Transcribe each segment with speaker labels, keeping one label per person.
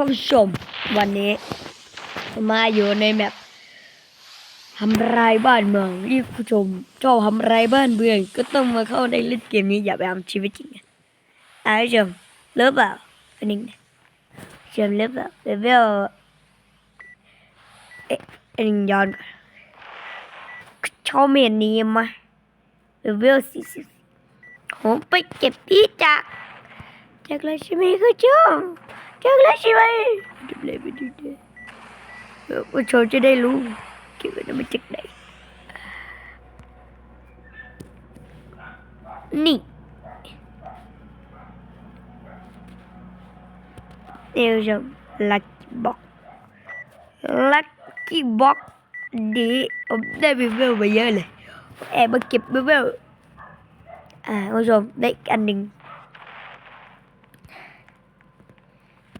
Speaker 1: ท่านผู้ชมวันนี้มาอยู่ในแมปทำลายบ้านเมืองที่ผู้ชมชอบทำลายบ้านเมือง ก็ต้องมาเข้าในเล่นเกมนี้อย่าไปทำชีวิตจริงนะอะผู้ชมเลิฟเปล่าอันนี้นะผู้ชมเลิฟเปล่าเลเวลเอ๊ะอันนี้ย้อนก่อนชอบเมียนนี้มาเลเวลสี่สิบผมไปเก็บที่จากจากแล้วใช่ไหมคุณผู้ชม จากแล้วใช่ไหมดูเลยไปดูเลยเออผู้ชมจะได้รู้เก็บไว้มาจากไหนนี่เดี๋ยวชมลัคกี้บ็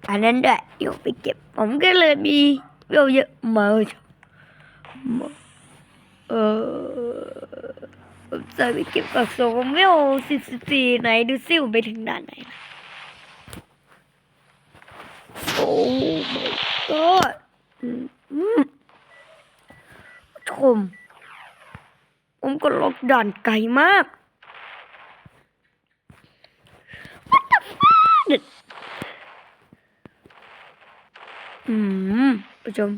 Speaker 1: อันนั้นด้วยโยไปเก็บ ผมก็เลยมีโยเยอะมากเออผมจะไปเก็บกระสุนวิสิบสี่ไหนดูซิวไปถึงด้านไหนโอ้ my god ชมผมก็ล็อกด่านไกลมาก อืมผู้ชม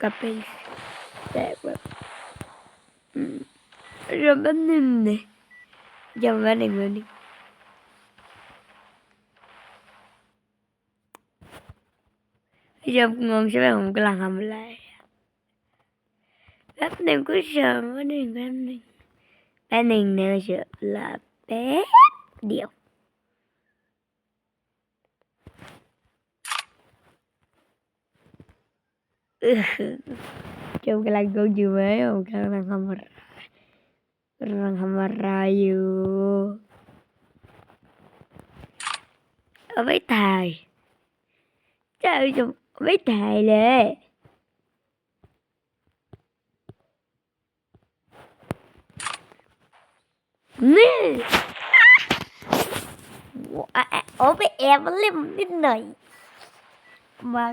Speaker 1: กลับไปแตกแบบอืมเริ่มแป๊บนึงเลยยังแป๊บหนึ่ งแป๊บหนึงผู้ชมงงใช่ไหมผมกำลังทำอะไรแป๊บหนึ่ง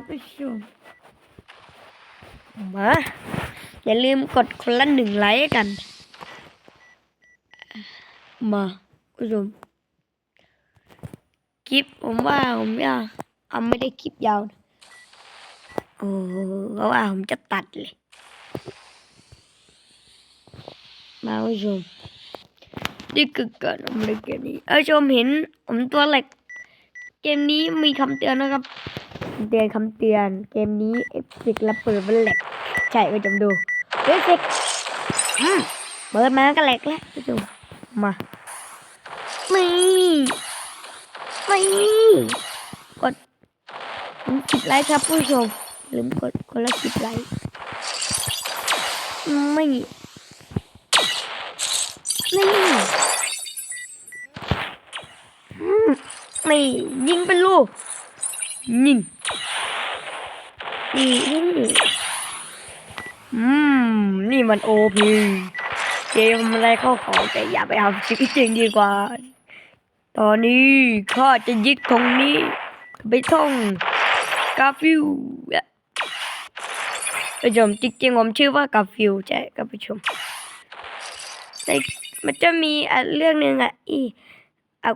Speaker 1: ผู้ช มาอย่าลืมกดคนละหนึ่งไลค์กัน มาคุณผู้ชมคลิปผมว่าผมอยากเอาไม่ได้คลิปยาวโอ้เพราะว่าผมจะตัดเลย มาคุณผู้ชมนี่คือการอำเล่นเกมนี้เออชมเห็นผมตัวเล็ก เกมนี้มีคำเตือนนะครับ เตือนคำเตือนเกมนี้เอฟเฟกต์ระเบิดมันแหลกใช่ไปจำดูเอฟเฟกต์เปิดมาก็แหลกแล้วไปดูมาไม่ไม่กดสิบไลค์ครับผู้ชมลืมกดคนละสิบไลค์ไม่ไม่ไม่ยิงเป็นลูกยิง อืม นี่มันโอพีเกมอะไรเข้าของแต่อย่าไปทำชีวิตจริงดีกว่า ตอนนี้ข้าจะยึดตรงนี้ ไปท่องกาฟิวผู้ชมจริงๆผมชื่อว่ากาฟิวใช่ครับผู้ชมแต่มันจะมีอะเรื่องหนึ่งอะอีอะ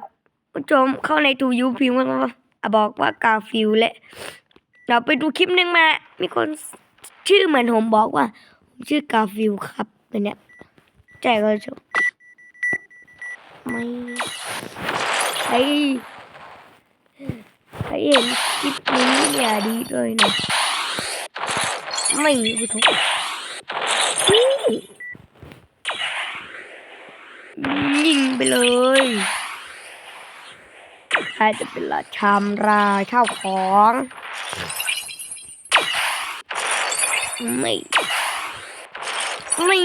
Speaker 1: ผู้ชมเข้าในทูยูพิมพ์ว่าบอกว่ากาฟิวและ เราไปดูคลิปหนึ่งมา มีคนชื่อเหมือนผมบอกว่า ผมชื่อกาฟิลครับตัวเนี้ยใจก็ชมไม่ใครใครเห็นคลิปนี้อย่าดีด้วยนะไม่ผู้ชมยิงไปเลยใครจะเป็นราชามราข้าวของ ไม่ไม่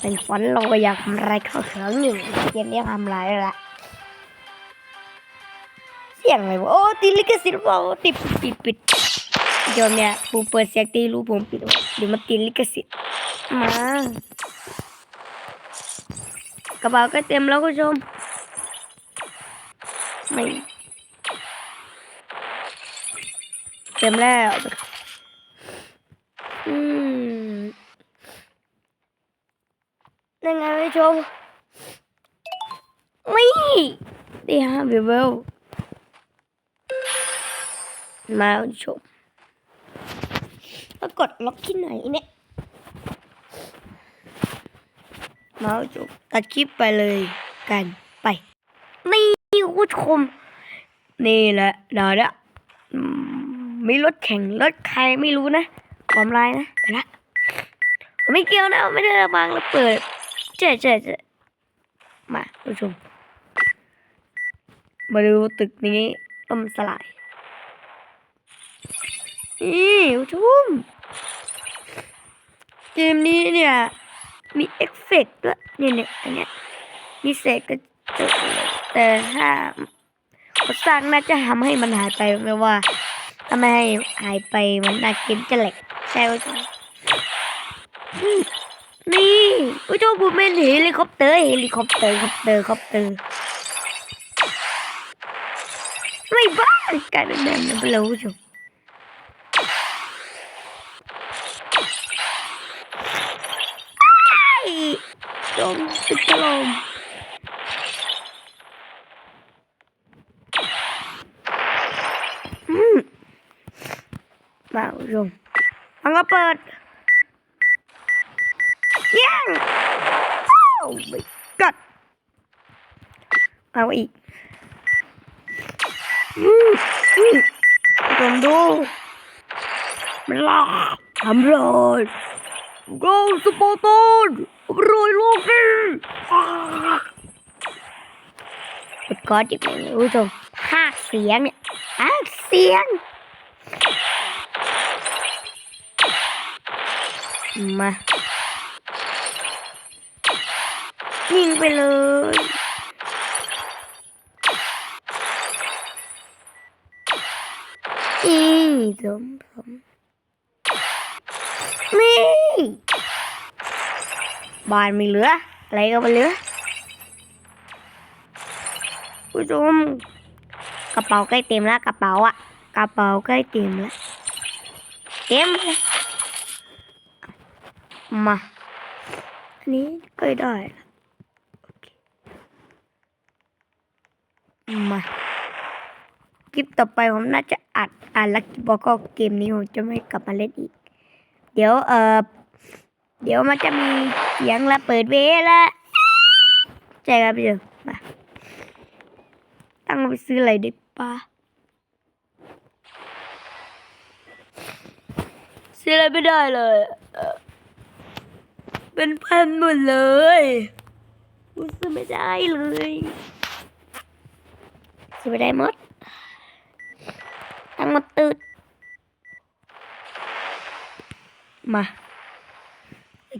Speaker 1: เป็นฝันเราอยากทำอะไรเขาเสียงหนึ่งเกมนี้ทำอะไรละเสียงอะไรวะโอ้ตีลิขสิทธิ์เปล่าติดปิดปิดเดี๋ยวเนี่ยผมเปิดเสียงตีรู้ผมปิดเดี๋ยวมาตีลิขสิทธิ์มากระเป๋าก็เต็มแล้วคุณผู้ชมไม่ เต็มแล้ว อืมยังไงไม่ชมไม่ดีฮะเบเบลมาชมแล้วกดล็อกที่ไหนเนี่ยมาจบตัดคลิปไปเลยกันไปนี่คุณผู้ชมนี่แหละเดี๋ยวเนี่ยอื มีรถแข่งรถใครไม่รู้นะความลายนะไปละไม่เกี่ยวนะไม่ได้ระวังแล้วเปิดเจ๊เจ๊เจ๊มาผู้ชมมาดูตึกนี้ล่มสลายนี่ผู้ชมเกมนี้เนี่ย มีเอฟเฟกต์ด้วยเนี่ยเนี่ยอันเนี้ยมีเศษกระจกแต่ถ้าเขาสร้างน่าจะทำให้มันหายไปไม่ว่า ถ้าไม่ให้หายไปมันน่าเกมจะแหลกใช่ไหมนี่นี่ผู้ชมผมเป็นเฮลิคอปเตอร์เฮลิคอปเตอร์คอปเตอร์คอปเตอร์ไม่บ้ากลายเป็นแบบนั้นไปแล้วผู้ชมไอ้โดนตึกล่มอืมมาคุณ ผู้ชมมันก็เปิดยังโอ้ไม่กัดเอาอีกอืมอืมคุณผู้ชมดูมันลากทำเลย Go สปอร์ตันรวยโลกีกดกอดอีกเลยคุณผู้ชมภาคเสียงเนี่ยภาคเสียง มายิงไปเลยอีสมสมนี่บ้านไม่เหลือ อะไรก็ไม่เหลือผู้ชมกระเป๋าใกล้เต็มแล้วกระเป๋าอะกระเป๋าใกล้เต็มแล้วเต็มเลย มา อันนี้กล้ได้ล้วโอเคมาคลิปต่อไปผมน่าจะอัดอ่านลักกี้บอกก็เกมนี้ผมจะไม่กลับมาเล่นอีก เดี๋ยวเออเดี๋ยวมันจะมีเสียงและเปิดเวละใช่ครับพี่เจ้มาตั้งไปซื้ออะไรดีปะซื้ออะไรไม่ได้เลย เป็นพันหมดเลยกูซื้อไม่ได้เลยซื้อไม่ได้หมดทั้งหมดตืดมา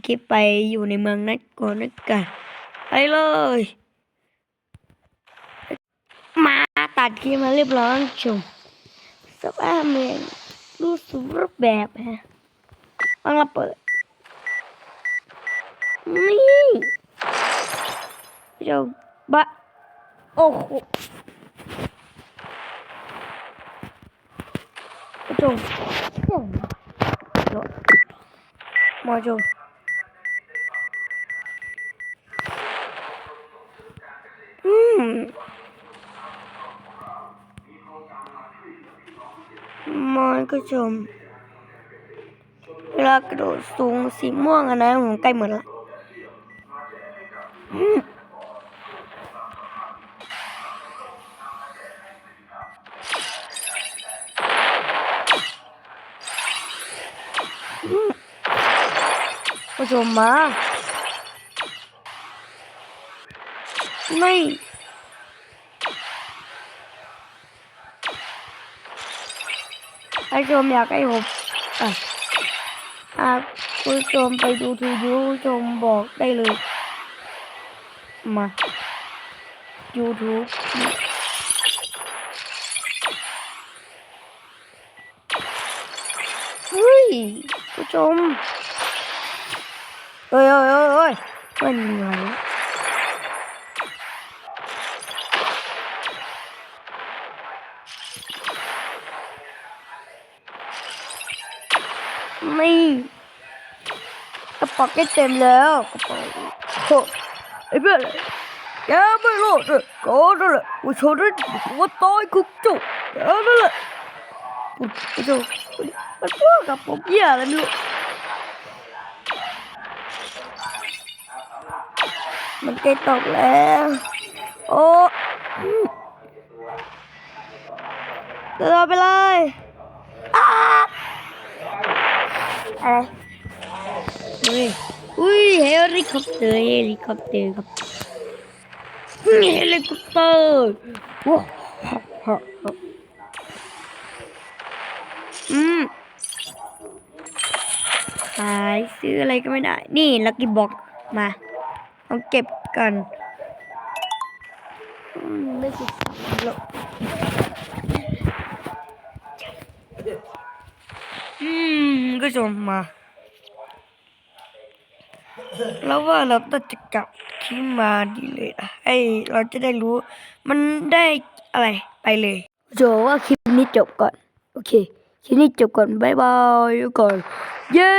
Speaker 1: คลิปไปอยู่ในเมืองนักก่อนนักกันไปเลย มาตัดคลิปมาเรียบร้อยชมสภาพเมืองรูปสูรูปแบบฮะฟังเราเปิด นี่ชมบะโอ้โหชมโอ้โหมาชมอืมมันก็ชมเวลากระโดดสูงสีม่วงอันนั้นผมใกล้หมดละ ผู้ชมมาไม่ให้ชมอยากให้ผมอะหากผู้ชมไปดูทีวีผู้ชมบอกได้เลย Yapma. youtube, Ui, kocam. Ôi ôi ôi ôi. Quên rồi. Mi. Cái bọc cái tìm lỡ. Cái bọc. เอ้ยมันยังไงนี่กระเป๋าแกเต็มแล้วกระเป๋าโอ้ไอ้เพื่อนแกไม่รอดเลยก็นั่นแหละว่าฉันได้ว่าตายคุกจุกแกนั่นแหละปุ๊บไอ้เจ้ามันพูดกับผมเหี้ยอะไรไม่รู้มันเกยตกแล้วโอ้เดินไปเลยอ้าอะไรอุ้ย อุ้ยเฮลิคอปเตอร์เฮลิคอปเตอร์ครับเฮลิคอปเตอร์ว้าวอืมขายซื้ออะไรก็ไม่ได้ นี่ลักกี้บ็อกมาเอาเก็บกันอืมไม่สิหรอกอืมก็ชมมา แล้วว่าเราต้องจะกลับที่มาดีเลยนะไอเราจะได้รู้ มันได้อะไรไปเลยโจว่าคลิปนี้จบก่อน โอเค คลิปนี้จบก่อน บ๊ายบายก่อน เย้